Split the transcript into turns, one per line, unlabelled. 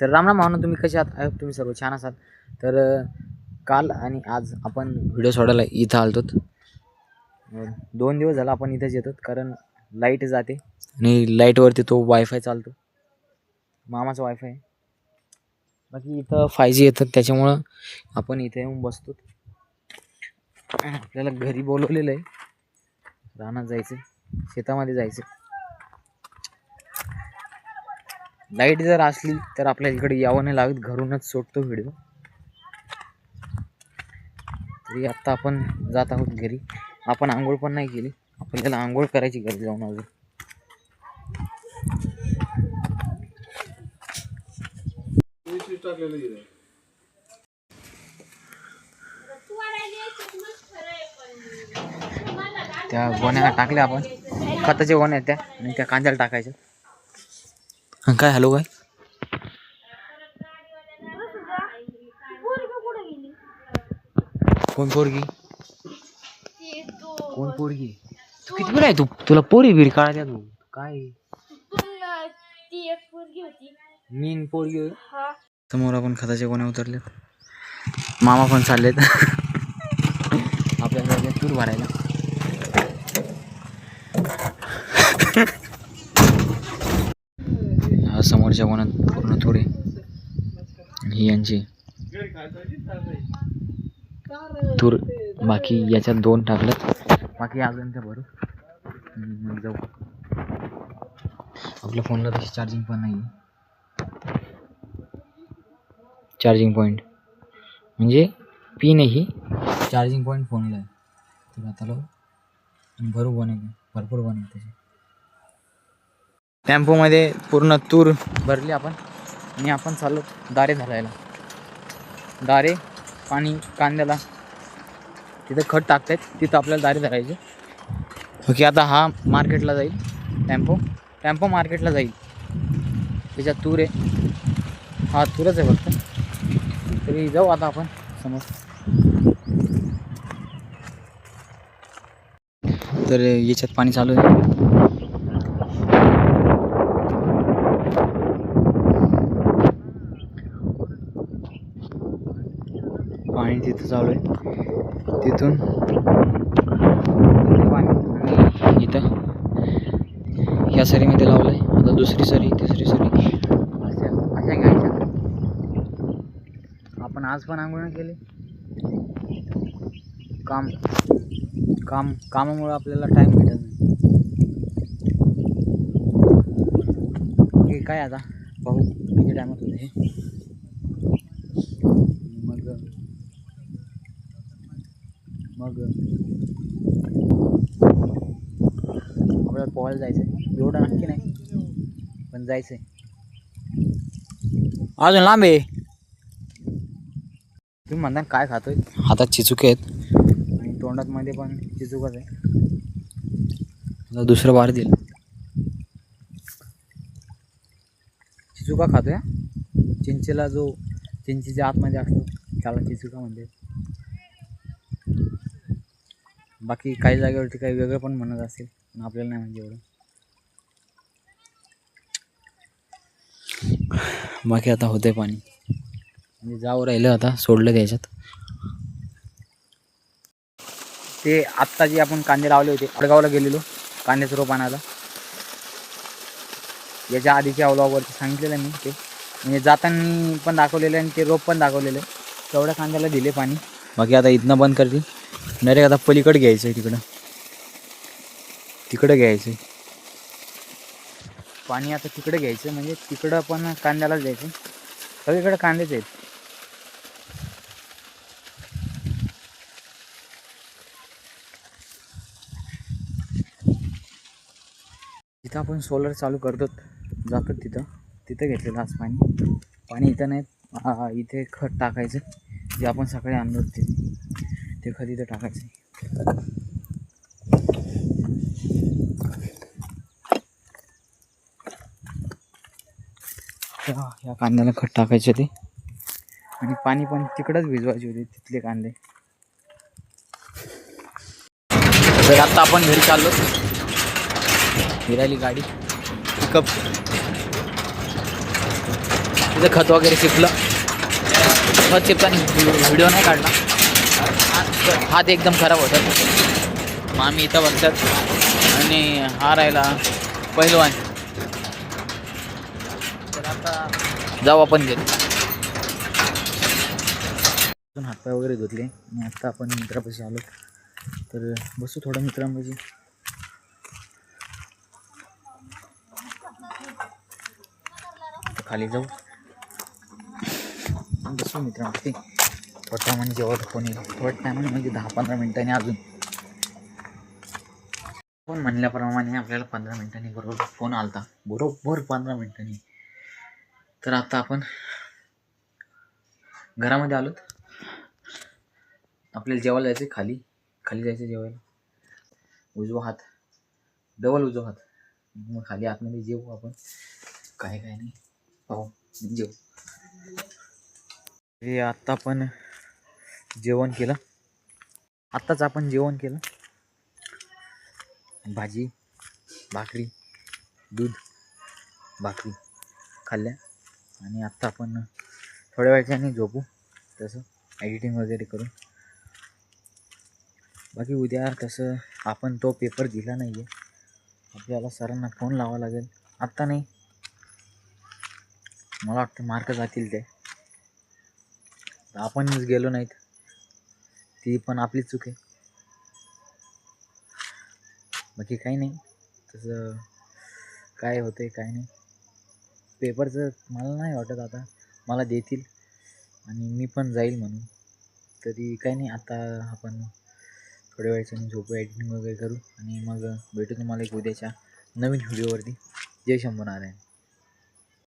तर रामराम भावना तुम्ही कसे आहात? आय होप तुम्ही सर्व छान असाल. तर काल आणि आज आपण व्हिडिओ सोडायला इथं आलतो. दोन दिवस झाला आपण इथंच येतो कारण लाइट जाते आणि लाईटवरती तो वायफाय चालतो. मामाचा वायफाय बाकी इथं फाय जी येतात त्याच्यामुळं आपण इथे येऊन बसतो आपल्याला घरी बोलवलेलं आहे. रानात जायचं शेतामध्ये जायचं. लाइट जर असली तर आपल्या इकडे यावं नाही लागत. घरूनच सोडतो व्हिडिओ. तरी आत्ता आपण जात आहोत घरी. आपण आंघोळ पण नाही केली. आपल्याला आंघोळ करायची गरज जाऊन अजून त्या गोण्या टाकल्या आपण. खताच्या गोण्या आहेत त्या आणि त्या कांद्याला टाकायच्या. आणि काय हॅलो काय कोण पोरगी? कोण पोरगी? तू किती वेळ आहे तू? तुला पोरी बिरी काढायला तू काय?
ती एक पोरगी होती
मीन पोरगी होय.
हा
समोर आपण खताच्या गोण्या उतरल्यात मामा पण चाललेत. आपल्याला जायचंय तूर भरायला हा समोरच्या कोणात पूर्ण थोडे. ही यांची तूर बाकी याच्यात दोन टाकलं. बाकी अजून त्या भरू. मग जाऊ. आपल्या फोनला तशी चार्जिंग पण नाही चार्जिंग पॉईंट म्हणजे पिन ही. चार्जिंग पॉईंट फोनला आहे. तर आता लावू. भरू बने भरपूर बनेल त्याचे. टेम्पोमध्ये पूर्ण तूर भरली आपण. आणि आपण चाललो दारे धरायला दारे पाणी कांद्याला. तिथं खत टाकतायत तिथं आपल्याला दारे धरायचे. ओके आता हा मार्केटला जाईल टेम्पो. टेम्पो मार्केटला जाईल. त्याच्यात तूर आहे. हा तूरच आहे फक्त. तरी जाऊ आता आपण समोर. तर याच्यात पाणी चालू आहे पाणी तिथं चालू आहे. तिथून पाणी इथं. ह्या सरीमध्ये लावलं आहे आता दुसरी सरी तिसरी सरी. अशा अशा घ्यायच्या. आपण आज पण आंघोळ केली. काम काम कामामुळे आपल्याला टाईम भेटत नाही. हे काय आता? पाहू किती टायमात होते हे मग मग आपल्याला पोहायला जायचं आहे एवढं नक्की नाही पण जायचं आहे अजून लांब आहे. तुम्ही म्हणता काय खातोय? हातात चिचुके आहेत. आणि तोंडात मध्ये पण चिचुकच आहे. दुसरं बार दिलं चिचुका खातोय? चिंचेला जो चिंचेच्या आतमध्ये असतो त्याला चिचुका म्हणते बाकी काही जागेवरती काही वेगळं पण म्हणत असेल पण आपल्याला नाही म्हणजे एवढं. बाकी आता होते पाणी. म्हणजे जाऊ राहिलं आता सोडलं त्याच्यात. ते आत्ता जे आपण कांदे लावले होते अडगावला गेलेलो कांद्याचं रोप आणायला. याच्या आधीच्या अवलावरती सांगितलेलं मी ते. म्हणजे जाताना पण दाखवलेलं आहे आणि ते रोप पण दाखवलेलं आहे. तेवढ्या कांद्याला दिले पाणी. बाकी आता इथनं बंद करतील. डायरेक्ट आता पलीकडे घ्यायचं आहे तिकडं. तिकडं घ्यायचं आहे पाणी आता तिकडं घ्यायचं म्हणजे तिकडं पण कांद्यालाच द्यायचं सगळीकडे कांदेच आहेत. तिथं आपण सोलर चालू करतो जातो तिथं. तिथं घेतलेलं आज पाणी. पाणी इथं नाही इथे खत टाकायचं जे आपण सकाळी आणलं होतं. ते खाली खत इथं टाकायचं. या कांद्याला खत टाकायचे ते आणि पाणी पण तिकडंच भिजवायचे होते तिथले कांदे. तर आता आपण घरी चाललो. फिरायली गाडी. पिकअप तिथं खत वगैरे शिपलं खत शिपताना व्हिडिओ नाही काढला. हात हात एकदम खराब होतात. मामी इथं बसतात. आणि हा राहिला पहिलवान तर आता जाऊ आपण घरी. अजून हातपाय वगैरे धुतले. आणि आत्ता आपण मित्रापाशी आलो. तर बसू थोडं मित्रांपाशी. खाली जाऊ. बसू मित्रांपाशी. थोड्या म्हणजे जेव्हा कोणी थोड्या टायमाने म्हणजे दहा पंधरा मिनिटांनी अजून. फोन म्हणल्याप्रमाणे आपल्याला पंधरा मिनिटांनी बरोबर फोन आलता. बरोबर पंधरा मिनिटांनी. तर आता आपण घरामध्ये आलोत. आपल्याला जेवायला जायचं खाली. खाली जायचं जेवायला. उजवा हात. डबल उजवा हात. मग खाली आतमध्ये जेवू आपण. काय काय नाही. पाहू. जेवू. आत्ता पण जेवण केलं. आत्ताच आपण जेवण केलं. भाजी भाकरी दूध भाकरी खाल्ल्या. आणि आत्ता आपण थोड्या वेळच्याने झोपू. तसं एडिटिंग वगैरे करून. बाकी उद्या तसं आपण तो पेपर दिला नाही आहे आपल्याला सरांना फोन लावा लागेल. आत्ता नाही. मला वाटतं मार्क जातील ते. आपणच गेलो नाहीत. ती पण आपलीच चूक आहे. बाकी काही नाही. तसं काय होतं आहे काय नाही. पेपरचं मला नाही वाटत आता. मला देतील आणि मी पण जाईल म्हणून. तरी काही नाही आता आपण थोड्या वेळाने झोपू एडिटिंग वगैरे करू आणि मग भेटू तुम्हाला एक उद्याच्या नवीन व्हिडिओवरती जय शंभू नारायण